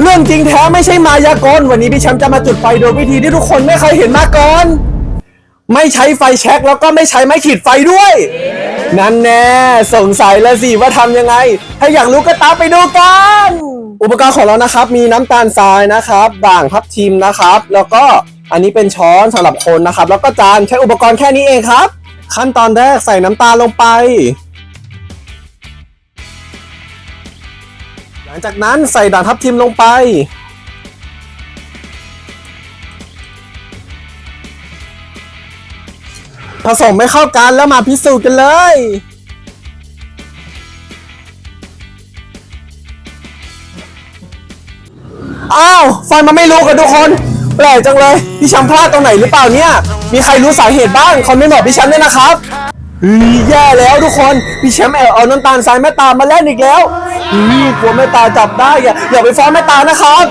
เรื่องจริงแท้ไม่ใช่มายากลวันนี้พี่แชมป์จะมาจุดไฟโดยวิธีที่ทุกคนไม่เคยเห็นมาก่อน ไม่ใช้ไฟแช็กแล้วก็ไม่ใช้ไม้ขีดไฟด้วย นั่นแน่สงสัยแล้วสิว่าทำยังไง ถ้าอยากรู้ก็ตามไปดูกัน อุปกรณ์ของเรานะครับ มีน้ำตาลทรายนะครับด่างทับทิมนะครับ แล้วก็อันนี้เป็นช้อนสำหรับคนนะครับ แล้วก็จานใช้อุปกรณ์แค่นี้เองครับ ขั้นตอนแรกใส่น้ำตาลลงไป ลังจากนั้นใส่ด่างทับทิมลงไป ผสมไม่เข้ากันแล้วมาพิสูจน์กันเลยอ้าวไฟมันไม่ลุกกันทุกคนแปลกจังเลยพี่แชมป์พลาดตรงไหนหรือเปล่าเนี่ย มีใครรู้สาเหตุบ้างคอมเมนต์บอกพี่แชมป์ด้วยนะครับ เฮ้ยแย่แล้วทุกคนพี่แชมป์แอบเอาน้ำตาลทรายแม่ตามาเล่นอีกแล้วเฮ้ยกลัวแม่ตาจับได้อย่าอย่าไปฟ้องแม่ตานะครับ